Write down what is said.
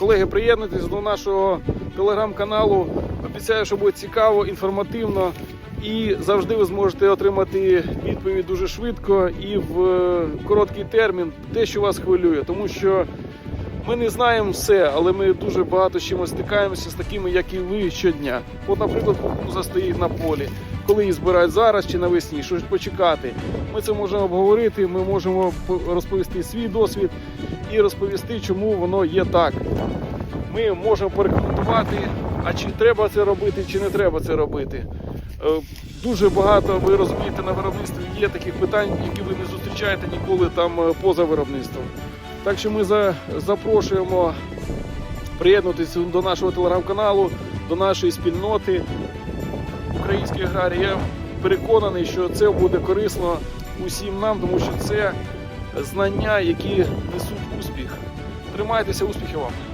Колеги, приєднуйтесь до нашого телеграм-каналу. Обіцяю, що буде цікаво, інформативно і завжди ви зможете отримати відповідь дуже швидко і в е, короткий термін те, що вас хвилює, тому що. Ми не знаємо все, але ми дуже багато з чимось стикаємося з такими, як і ви щодня. От, наприклад, кукуруза стоїть на полі. Коли її збирають зараз чи навесні, що ж почекати. Ми це можемо обговорити, ми можемо розповісти свій досвід і розповісти, чому воно є так. Ми можемо порекомендувати, а чи треба це робити, чи не треба це робити. Е, Дуже багато, ви розумієте, на виробництві є таких питань, які ви не зустрічаєте ніколи там е, поза виробництвом. Так що ми за, запрошуємо приєднутися до нашого телеграм-каналу, до нашої спільноти українських аграрії. Я переконаний, що це буде корисно усім нам, тому що це знання, які несуть успіх. Тримайтеся, успіхів вам!